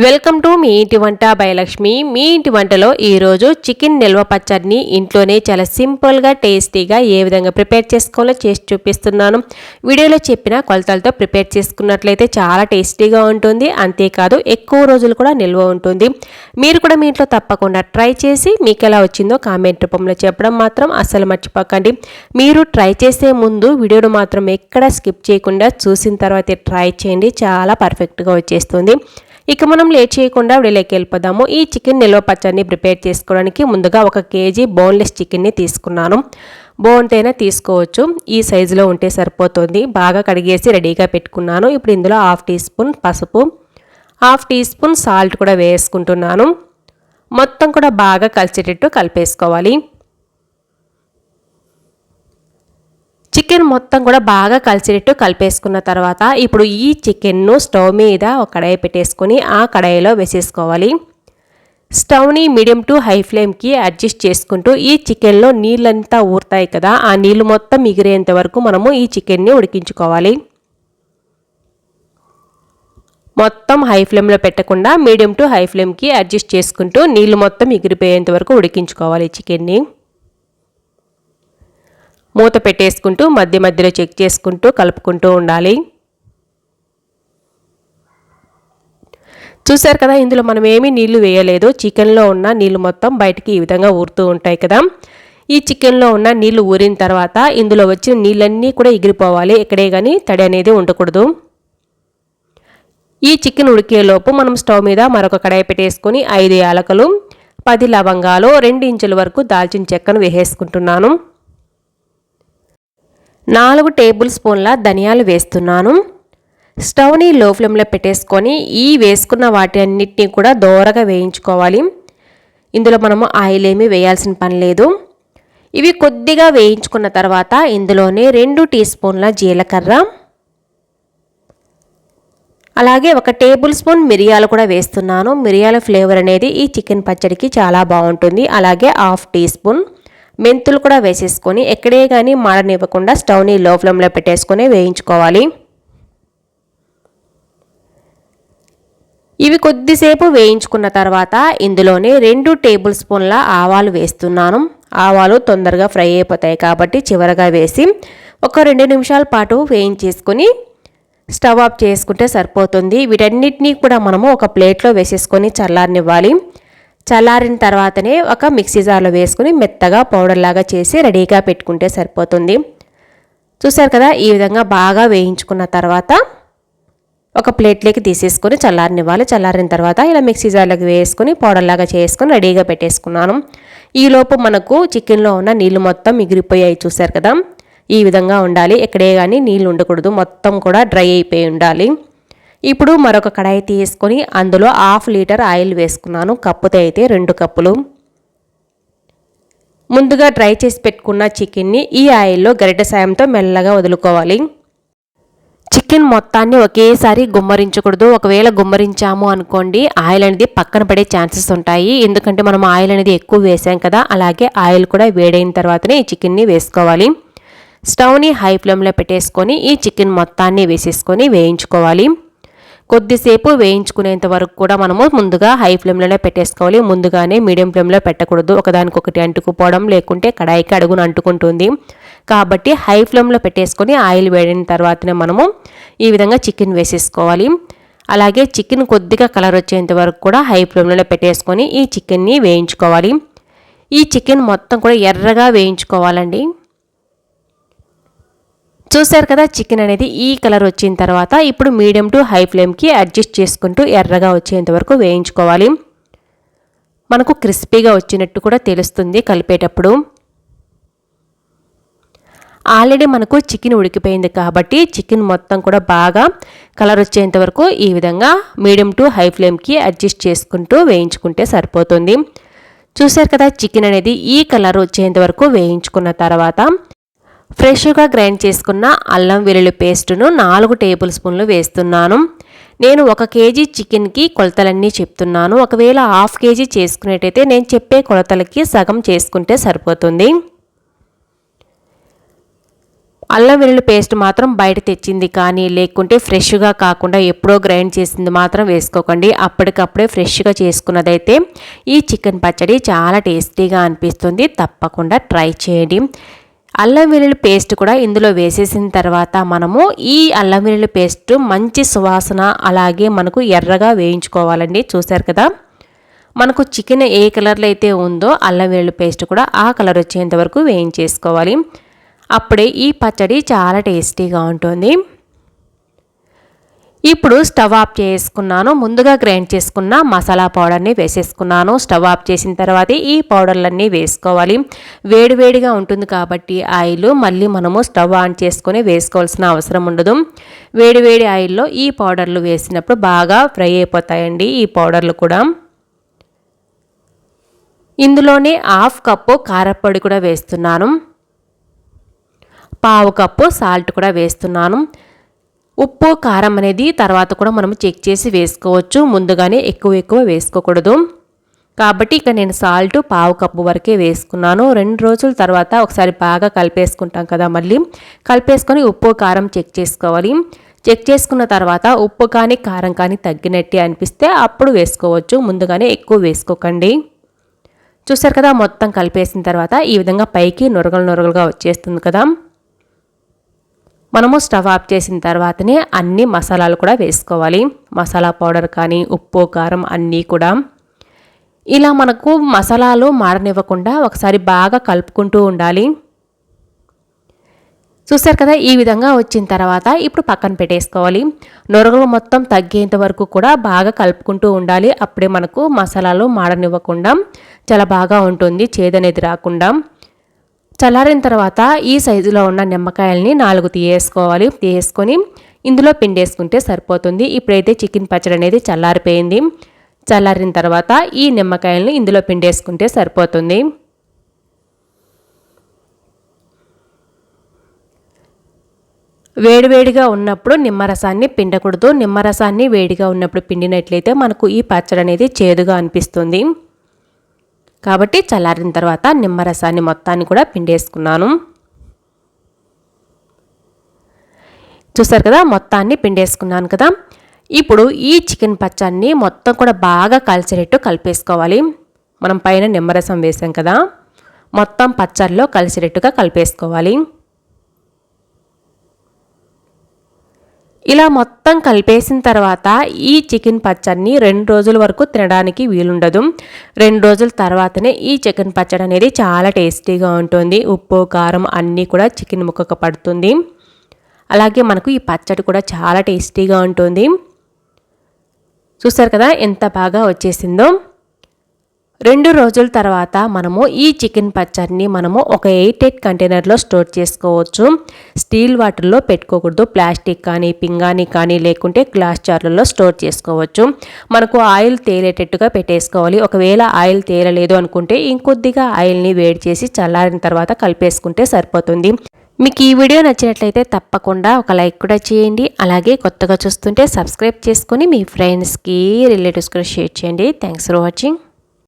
Welcome to me ఇంటి వంట భయలక్ష్మి మీ ఇంటి వంటలో ఈరోజు చికెన్ నిల్వ పచ్చడిని ఇంట్లోనే చాలా సింపుల్గా టేస్టీగా ఏ విధంగా ప్రిపేర్ చేసుకోవాలో చేసి చూపిస్తున్నాను. వీడియోలో చెప్పిన కొలతలతో ప్రిపేర్ చేసుకున్నట్లయితే చాలా టేస్టీగా ఉంటుంది. అంతేకాదు ఎక్కువ రోజులు కూడా నిల్వ ఉంటుంది. మీరు కూడా మీ ఇంట్లో తప్పకుండా ట్రై చేసి మీకు ఎలా వచ్చిందో కామెంట్ రూపంలో చెప్పడం మాత్రం అస్సలు మర్చిపోకండి. మీరు ట్రై చేసే ముందు వీడియోను మాత్రం ఎక్కడ స్కిప్ చేయకుండా చూసిన తర్వాత ట్రై చేయండి. చాలా పర్ఫెక్ట్గా వచ్చేస్తుంది. ఇక మనం లేట్ చేయకుండా విడిలోకి వెళ్ళిపోదాము. ఈ చికెన్ నిల్వ పచ్చడిని ప్రిపేర్ చేసుకోవడానికి ముందుగా ఒక కేజీ బోన్లెస్ చికెన్ని తీసుకున్నాను. బోన్తేనే తీసుకోవచ్చు. ఈ సైజులో ఉంటే సరిపోతుంది. బాగా కడిగేసి రెడీగా పెట్టుకున్నాను. ఇప్పుడు ఇందులో హాఫ్ టీ స్పూన్ పసుపు హాఫ్ టీ స్పూన్ సాల్ట్ కూడా వేసుకుంటున్నాను. మొత్తం కూడా బాగా కలిసేటట్టు కలిపేసుకోవాలి. చికెన్ మొత్తం కూడా బాగా కలిసేటట్టు కలిపేసుకున్న తర్వాత ఇప్పుడు ఈ చికెన్ను స్టవ్ మీద ఒక కడాయి పెట్టేసుకొని ఆ కడాయిలో వేసేసుకోవాలి. స్టవ్ని మీడియం టు హై ఫ్లేమ్కి అడ్జస్ట్ చేసుకుంటూ ఈ చికెన్లో నీళ్ళంతా ఊరుతాయి కదా ఆ నీళ్ళు మొత్తం మిగిరేంత వరకు మనము ఈ చికెన్ని ఉడికించుకోవాలి. మొత్తం హై ఫ్లేమ్లో పెట్టకుండా మీడియం టు హై ఫ్లేమ్కి అడ్జస్ట్ చేసుకుంటూ నీళ్ళు మొత్తం ఎగిరిపోయేంత వరకు ఉడికించుకోవాలి చికెన్ని. మూత పెట్టేసుకుంటూ మధ్య మధ్యలో చెక్ చేసుకుంటూ కలుపుకుంటూ ఉండాలి. చూసారు కదా ఇందులో మనం ఏమీ నీళ్ళు వేయలేదు. చికెన్లో ఉన్న నీళ్ళు మొత్తం బయటికి ఈ విధంగా ఊరుతూ ఉంటాయి కదా. ఈ చికెన్లో ఉన్న నీళ్ళు ఊరిన తర్వాత ఇందులో వచ్చిన నీళ్ళన్నీ కూడా ఎగిరిపోవాలి. ఎక్కడే కానీ తడి అనేది ఉండకూడదు. ఈ చికెన్ ఉడికేలోపు మనం స్టవ్ మీద మరొక కడాయి పెట్టేసుకొని ఐదు యాలకలు పది లవంగాలు రెండు ఇంచుల వరకు దాల్చిన చెక్కను వేసేసుకుంటున్నాను. నాలుగు టేబుల్ స్పూన్ల ధనియాలు వేస్తున్నాను. స్టవ్ని లో ఫ్లేమ్లో పెట్టేసుకొని ఈ వేసుకున్న వాటి అన్నిటినీ కూడా దోరగా వేయించుకోవాలి. ఇందులో మనము ఆయిల్ ఏమీ వేయాల్సిన పని లేదు. ఇవి కొద్దిగా వేయించుకున్న తర్వాత ఇందులోనే రెండు టీ స్పూన్ల జీలకర్ర. అలాగే ఒక టేబుల్ స్పూన్ మిరియాలు కూడా వేస్తున్నాను. మిరియాల ఫ్లేవర్ అనేది ఈ చికెన్ పచ్చడికి చాలా బాగుంటుంది. అలాగే హాఫ్ టీ స్పూన్. మెంతులు కూడా వేసేసుకొని ఎక్కడే కానీ మాడనివ్వకుండా స్టవ్ని లో ఫ్లేమ్లో పెట్టేసుకొని వేయించుకోవాలి. ఇవి కొద్దిసేపు వేయించుకున్న తర్వాత ఇందులోనే రెండు టేబుల్ స్పూన్ల ఆవాలు వేస్తున్నాను. ఆవాలు తొందరగా ఫ్రై అయిపోతాయి కాబట్టి చివరగా వేసి ఒక రెండు నిమిషాల పాటు వేయించేసుకొని స్టవ్ ఆఫ్ చేసుకుంటే సరిపోతుంది. వీటన్నిటినీ కూడా మనము ఒక ప్లేట్లో వేసేసుకొని చల్లారనివ్వాలి. చల్లారిన తర్వాతనే ఒక మిక్సీ జార్లో వేసుకుని మెత్తగా పౌడర్ లాగా చేసి రెడీగా పెట్టుకుంటే సరిపోతుంది. చూసారు కదా ఈ విధంగా బాగా వేయించుకున్న తర్వాత ఒక ప్లేట్లోకి తీసేసుకొని చల్లారనివ్వాలి. చల్లారిన తర్వాత ఇలా మిక్సీ జార్లోకి వేసుకొని పౌడర్ లాగా చేసుకొని రెడీగా పెట్టేసుకున్నాను. ఈలోపు మనకు చికెన్లో ఉన్న నీళ్ళు మొత్తం మిగిలిపోయాయి చూసారు కదా. ఈ విధంగా ఉండాలి. ఎక్కడే కానీ నీళ్ళు ఉండకూడదు. మొత్తం కూడా డ్రై అయిపోయి ఉండాలి. ఇప్పుడు మరొక కడాయి తీసుకొని అందులో హాఫ్ లీటర్ ఆయిల్ వేసుకున్నాను. కప్పుతో అయితే రెండు కప్పులు. ముందుగా డ్రై చేసి పెట్టుకున్న చికెన్ని ఈ ఆయిల్లో గరిటె సాయంతో మెల్లగా వదులుకోవాలి. చికెన్ మొత్తాన్ని ఒకేసారి గుమ్మరించకూడదు. ఒకవేళ గుమ్మరించాము అనుకోండి ఆయిల్ అనేది పక్కన పడే ఛాన్సెస్ ఉంటాయి. ఎందుకంటే మనం ఆయిల్ అనేది ఎక్కువ వేసాం కదా అలాగే ఆయిల్ కూడా వేడైన తర్వాతనే ఈ చికెన్ని వేసుకోవాలి. స్టవ్ని హై ఫ్లేమ్లో పెట్టేసుకొని ఈ చికెన్ మొత్తాన్ని వేసేసుకొని వేయించుకోవాలి. కొద్దిసేపు వేయించుకునేంత వరకు కూడా మనము ముందుగా హై ఫ్లేమ్లోనే పెట్టేసుకోవాలి. ముందుగానే మీడియం ఫ్లేమ్లో పెట్టకూడదు. ఒకదానికొకటి అంటుకుపోవడం లేకుంటే కడాయికి అడుగున అంటుకుంటుంది. కాబట్టి హై ఫ్లేమ్లో పెట్టేసుకొని ఆయిల్ వేడిన తర్వాతనే మనము ఈ విధంగా చికెన్ వేసేసుకోవాలి. అలాగే చికెన్ కొద్దిగా కలర్ వచ్చేంత వరకు కూడా హై ఫ్లేమ్లోనే పెట్టేసుకొని ఈ చికెన్ని వేయించుకోవాలి. ఈ చికెన్ మొత్తం కూడా ఎర్రగా వేయించుకోవాలండి. చూసారు కదా చికెన్ అనేది ఈ కలర్ వచ్చిన తర్వాత ఇప్పుడు మీడియం టు హై ఫ్లేమ్కి అడ్జస్ట్ చేసుకుంటూ ఎర్రగా వచ్చేంత వరకు వేయించుకోవాలి. మనకు క్రిస్పీగా వచ్చినట్టు కూడా తెలుస్తుంది కలిపేటప్పుడు. ఆల్రెడీ మనకు చికెన్ ఉడికిపోయింది కాబట్టి చికెన్ మొత్తం కూడా బాగా కలర్ వచ్చేంత వరకు ఈ విధంగా మీడియం టు హై ఫ్లేమ్కి అడ్జస్ట్ చేసుకుంటూ వేయించుకుంటే సరిపోతుంది. చూసారు కదా చికెన్ అనేది ఈ కలర్ వచ్చేంత వరకు వేయించుకున్న తర్వాత ఫ్రెష్గా గ్రైండ్ చేసుకున్న అల్లం వెల్లుల్లి పేస్టును నాలుగు టేబుల్ స్పూన్లు వేస్తున్నాను. నేను ఒక కేజీ చికెన్కి కొలతలన్నీ చెప్తున్నాను. ఒకవేళ హాఫ్ కేజీ చేసుకునేటైతే నేను చెప్పే కొలతలకి సగం చేసుకుంటే సరిపోతుంది. అల్లం వెల్లుల్లి పేస్ట్ మాత్రం బయట తెచ్చింది కానీ లేకుంటే ఫ్రెష్గా కాకుండా ఎప్పుడో గ్రైండ్ చేసింది మాత్రం వేసుకోకండి. అప్పటికప్పుడే ఫ్రెష్గా చేసుకున్నదైతే ఈ చికెన్ పచ్చడి చాలా టేస్టీగా అనిపిస్తుంది. తప్పకుండా ట్రై చేయండి. అల్లం వెల్లుల్లి పేస్ట్ కూడా ఇందులో వేసేసిన తర్వాత మనము ఈ అల్లం వెల్లుల్లి పేస్ట్ మంచి సువాసన అలాగే మనకు ఎర్రగా వేయించుకోవాలండి. చూసారు కదా? మనకు చికెన్ ఏ కలర్లో అయితే ఉందో అల్లం వెల్లుల్లి పేస్ట్ కూడా ఆ కలర్ వచ్చేంత వరకు వేయించేసుకోవాలి. అప్పుడే ఈ పచ్చడి చాలా టేస్టీగా ఉంటుంది. ఇప్పుడు స్టవ్ ఆఫ్ చేసుకున్నాను. ముందుగా గ్రైండ్ చేసుకున్న మసాలా పౌడర్ని వేసేసుకున్నాను. స్టవ్ ఆఫ్ చేసిన తర్వాత ఈ పౌడర్లన్నీ వేసుకోవాలి. వేడివేడిగా ఉంటుంది కాబట్టి ఆయిల్ మళ్ళీ మనము స్టవ్ ఆన్ చేసుకొని వేసుకోవాల్సిన అవసరం ఉండదు. వేడివేడి ఆయిల్లో ఈ పౌడర్లు వేసినప్పుడు బాగా ఫ్రై అయిపోతాయండి ఈ పౌడర్లు కూడా. ఇందులోనే హాఫ్ కప్పు కారపొడి కూడా వేస్తున్నాను. పావు కప్పు సాల్ట్ కూడా వేస్తున్నాను. ఉప్పు కారం అనేది తర్వాత కూడా మనం చెక్ చేసి వేసుకోవచ్చు. ముందుగానే ఎక్కువ ఎక్కువ వేసుకోకూడదు. కాబట్టి ఇక నేను సాల్ట్ పావు కప్పు వరకే వేసుకున్నాను. రెండు రోజుల తర్వాత ఒకసారి బాగా కలిపేసుకుంటాం కదా మళ్ళీ. కలిపేసుకొని ఉప్పు కారం చెక్ చేసుకోవాలి. చెక్ చేసుకున్న తర్వాత ఉప్పు కానీ కారం కానీ తగ్గినట్టే అనిపిస్తే అప్పుడు వేసుకోవచ్చు. ముందుగానే ఎక్కువ వేసుకోకండి. చూసారు కదా మొత్తం కలిపేసిన తర్వాత ఈ విధంగా పైకి నొరగలు నొరగలుగా వచ్చేస్తుంది కదా. మనము స్టవ్ ఆఫ్ చేసిన తర్వాతనే అన్ని మసాలాలు కూడా వేసుకోవాలి. మసాలా పౌడర్ కానీ ఉప్పు కారం అన్నీ కూడా. ఇలా మనకు మసాలాలు మారనివ్వకుండా ఒకసారి బాగా కలుపుకుంటూ ఉండాలి. చూశారు కదా ఈ విధంగా వచ్చిన తర్వాత ఇప్పుడు పక్కన పెట్టేసుకోవాలి. నొరగలు మొత్తం తగ్గేంత వరకు కూడా బాగా కలుపుకుంటూ ఉండాలి. అప్పుడే మనకు మసాలాలు మాడనివ్వకుండా చాలా బాగా ఉంటుంది. చేదనేది రాకుండా. చల్లారిన తర్వాత ఈ సైజులో ఉన్న నిమ్మకాయల్ని నాలుగు తీయేసుకోవాలి. తీయేసుకొని ఇందులో పిండేసుకుంటే సరిపోతుంది. ఇప్పుడైతే చికెన్ పచ్చడి అనేది చల్లారిపోయింది. చల్లారిన తర్వాత ఈ నిమ్మకాయలను ఇందులో పిండేసుకుంటే సరిపోతుంది. వేడివేడిగా ఉన్నప్పుడు నిమ్మరసాన్ని పిండకూడదు. నిమ్మరసాన్ని వేడిగా ఉన్నప్పుడు పిండినట్లయితే మనకు ఈ పచ్చడి అనేది చేదుగా అనిపిస్తుంది. కాబట్టి చల్లారిన తర్వాత నిమ్మరసాన్ని మొత్తాన్ని కూడా పిండేసుకున్నాను. చూసారు కదా మొత్తాన్ని పిండేసుకున్నాను కదా. ఇప్పుడు ఈ చికెన్ పచ్చడిని మొత్తం కూడా బాగా కలిసేటట్టు కలిపేసుకోవాలి. మనం పైన నిమ్మరసం వేసాం కదా మొత్తం పచ్చడిలో కలిసేటట్టుగా కలిపేసుకోవాలి. ఇలా మొత్తం కలిపేసిన తర్వాత ఈ చికెన్ పచ్చడిని రెండు రోజుల వరకు తినడానికి వీలుండదు. రెండు రోజుల తర్వాతనే ఈ చికెన్ పచ్చడి అనేది చాలా టేస్టీగా ఉంటుంది. ఉప్పు కారం అన్నీ కూడా చికెన్ ముక్కకు పడుతుంది. అలాగే మనకు ఈ పచ్చడి కూడా చాలా టేస్టీగా ఉంటుంది. చూస్తారు కదా ఎంత బాగా వచ్చేసిందో? రెండు రోజుల తర్వాత మనము ఈ చికెన్ పచ్చడిని మనము ఒక ఎయిట్ ఎయిట్ కంటైనర్లో స్టోర్ చేసుకోవచ్చు. స్టీల్ వాటర్లో పెట్టుకోకూడదు. ప్లాస్టిక్ కానీ పింగాని కానీ లేకుంటే గ్లాస్ జార్లలో స్టోర్ చేసుకోవచ్చు. మనకు ఆయిల్ తేలేటట్టుగా పెట్టేసుకోవాలి. ఒకవేళ ఆయిల్ తేలలేదు అనుకుంటే ఇంకొద్దిగా ఆయిల్ని వేడి చేసి చల్లారిన తర్వాత కలిపేసుకుంటే సరిపోతుంది. మీకు ఈ వీడియో నచ్చినట్లయితే తప్పకుండా ఒక లైక్ కూడా చేయండి. అలాగే కొత్తగా చూస్తుంటే సబ్స్క్రైబ్ చేసుకొని మీ ఫ్రెండ్స్కి రిలేటివ్స్ కూడా షేర్ చేయండి. Thanks for watching